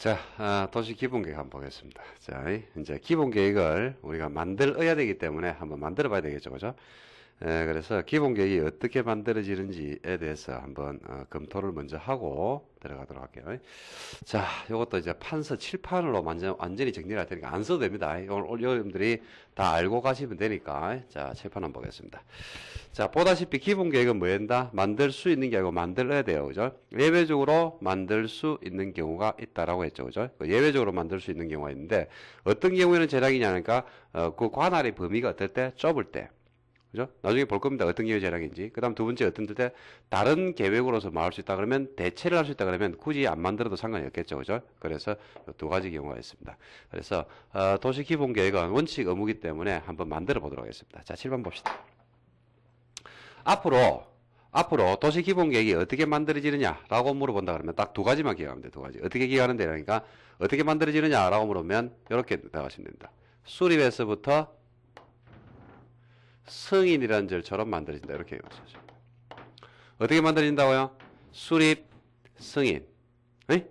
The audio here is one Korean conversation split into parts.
자, 아, 도시 기본 계획 한번 보겠습니다. 자, 이제 기본 계획을 우리가 만들어야 되기 때문에 한번 만들어 봐야 되겠죠. 그죠? 에, 그래서 기본 계획이 어떻게 만들어지는지에 대해서 한번 어, 검토를 먼저 하고 들어가도록 할게요. 자, 이것도 이제 판서 칠판으로 완전, 완전히 정리를 할 테니까 안 써도 됩니다. 오늘 여러분들이 다 알고 가시면 되니까. 자, 칠판 한번 보겠습니다. 자, 보다시피 기본 계획은 뭐였다? 만들 수 있는 게 아니고 만들어야 돼요. 그죠? 예외적으로 만들 수 있는 경우가 있다라고 했죠. 그죠? 그 예외적으로 만들 수 있는 경우가 있는데 어떤 경우에는 재량이냐니까 어, 그 관할의 범위가 어떨 때? 좁을 때. 그죠? 나중에 볼 겁니다. 어떤 계획 재량인지. 그 다음 두 번째 어떤 때 다른 계획으로서 말할 수 있다 그러면 대체를 할 수 있다 그러면 굳이 안 만들어도 상관이 없겠죠. 그죠? 그래서 두 가지 경우가 있습니다. 그래서 어, 도시 기본 계획은 원칙 의무기 때문에 한번 만들어 보도록 하겠습니다. 자, 7번 봅시다. 앞으로 앞으로 도시 기본 계획이 어떻게 만들어지느냐라고 물어본다 그러면 딱 두 가지만 기억하면 돼. 두 가지. 어떻게 기억하는데 그러니까 어떻게 만들어지느냐라고 물으면 이렇게 나가시면 됩니다. 수립에서부터 승인이라는 절처럼 만들어진다. 이렇게 얘기하죠. 어떻게 만들어진다고요? 수립, 승인. 에?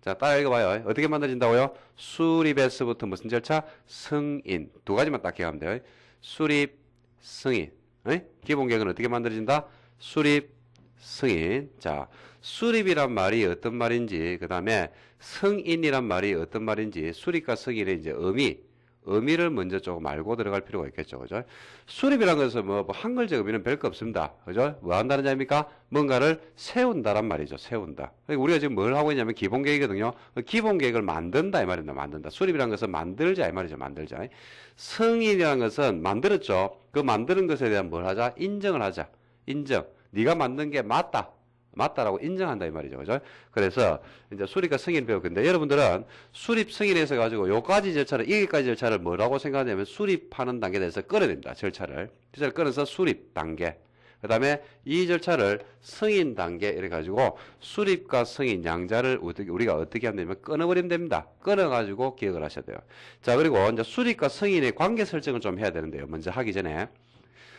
자, 따라 읽어봐요. 어떻게 만들어진다고요? 수립에서부터 무슨 절차? 승인. 두 가지만 딱 기억하면 돼요. 수립, 승인. 에? 기본 계획은 어떻게 만들어진다? 수립, 승인. 자, 수립이란 말이 어떤 말인지, 그 다음에 승인이란 말이 어떤 말인지, 수립과 승인의 이제 의미, 의미를 먼저 조금 알고 들어갈 필요가 있겠죠. 그죠? 수립이란 것은 뭐, 뭐 한글적 의미는 별거 없습니다. 그죠? 뭐 한다는 점입니까? 뭔가를 세운다란 말이죠. 세운다. 그러니까 우리가 지금 뭘 하고 있냐면 기본 계획이거든요. 기본 계획을 만든다 이 말입니다. 만든다. 수립이란 것은 만들자 이 말이죠. 만들자. 승인이란 것은 만들었죠. 그 만드는 것에 대한 뭘 하자? 인정을 하자. 인정. 네가 만든 게 맞다. 맞다라고 인정한다 이 말이죠. 그죠? 그래서 이제 수립과 승인 배울 건데 여러분들은 수립 승인에서 가지고 요까지 절차를 여기까지 절차를 뭐라고 생각하냐면 수립하는 단계에 대해서 끌어야 됩니다. 절차를. 절차를 끌어서 수립 단계. 그 다음에 이 절차를 승인 단계 이래 가지고 수립과 승인 양자를 우리가 어떻게 한다면 끊어버리면 됩니다. 끊어 가지고 기억을 하셔야 돼요. 자 그리고 이제 수립과 승인의 관계 설정을 좀 해야 되는데요. 먼저 하기 전에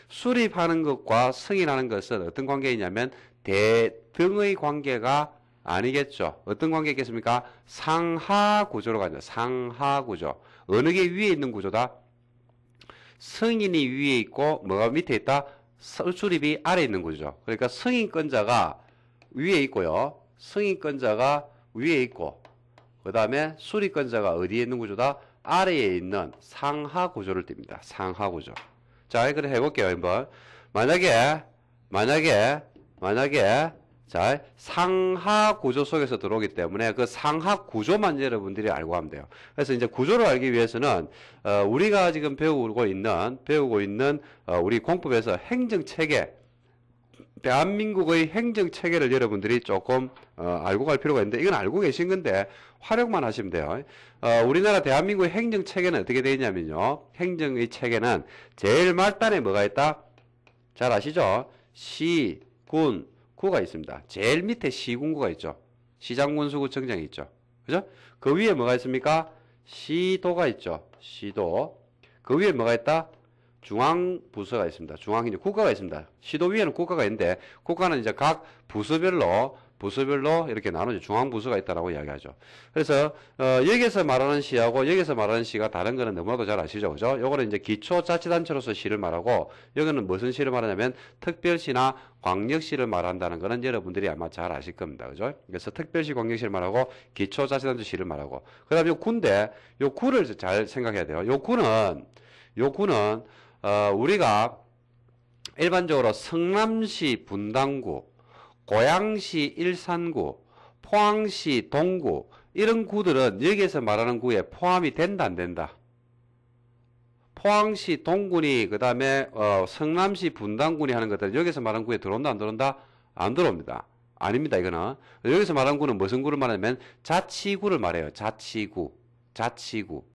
수립하는 것과 승인하는 것은 어떤 관계이냐면 대등의 관계가 아니겠죠. 어떤 관계겠습니까? 상하 구조로 가죠. 상하 구조. 어느 게 위에 있는 구조다? 승인이 위에 있고 뭐가 밑에 있다? 수립이 아래에 있는 구조죠. 그러니까 승인권자가 위에 있고요. 승인권자가 위에 있고 그 다음에 수립권자가 어디에 있는 구조다? 아래에 있는 상하 구조를 띱니다. 상하 구조. 자, 그래 해볼게요, 한번. 만약에, 만약에, 만약에, 자, 상하 구조 속에서 들어오기 때문에 그 상하 구조만 여러분들이 알고 하면 돼요. 그래서 이제 구조를 알기 위해서는, 어, 우리가 지금 배우고 있는, 배우고 있는, 어, 우리 공법에서 행정 체계, 대한민국의 행정 체계를 여러분들이 조금 어, 알고 갈 필요가 있는데 이건 알고 계신 건데 활용만 하시면 돼요. 어, 우리나라 대한민국의 행정 체계는 어떻게 되어 있냐면요. 행정의 체계는 제일 말단에 뭐가 있다? 잘 아시죠? 시, 군, 구가 있습니다. 제일 밑에 시군구가 있죠. 시장군수구청장이 있죠. 그죠? 그 위에 뭐가 있습니까? 시도가 있죠. 시도. 그 위에 뭐가 있다? 중앙 부서가 있습니다. 중앙 이제 국가가 있습니다. 시도 위에는 국가가 있는데 국가는 이제 각 부서별로 부서별로 이렇게 나누죠. 중앙 부서가 있다라고 이야기하죠. 그래서 어, 여기서 말하는 시하고 여기서 말하는 시가 다른 거는 너무나도 잘 아시죠, 그죠? 요거는 이제 기초 자치단체로서 시를 말하고 여기는 무슨 시를 말하냐면 특별시나 광역시를 말한다는 거는 여러분들이 아마 잘 아실 겁니다, 그죠? 그래서 특별시, 광역시를 말하고 기초 자치단체 시를 말하고 그다음에 요 군대, 요 구를 잘 생각해야 돼요. 요 구는 요 구는 어, 우리가 일반적으로 성남시 분당구, 고양시 일산구, 포항시 동구 이런 구들은 여기에서 말하는 구에 포함이 된다 안 된다? 포항시 동군이 그 다음에 어, 성남시 분당군이 하는 것들 여기서 말하는 구에 들어온다 안 들어온다? 안 들어옵니다. 아닙니다 이거는 여기서 말하는 구는 무슨 구를 말하냐면 자치구를 말해요. 자치구, 자치구.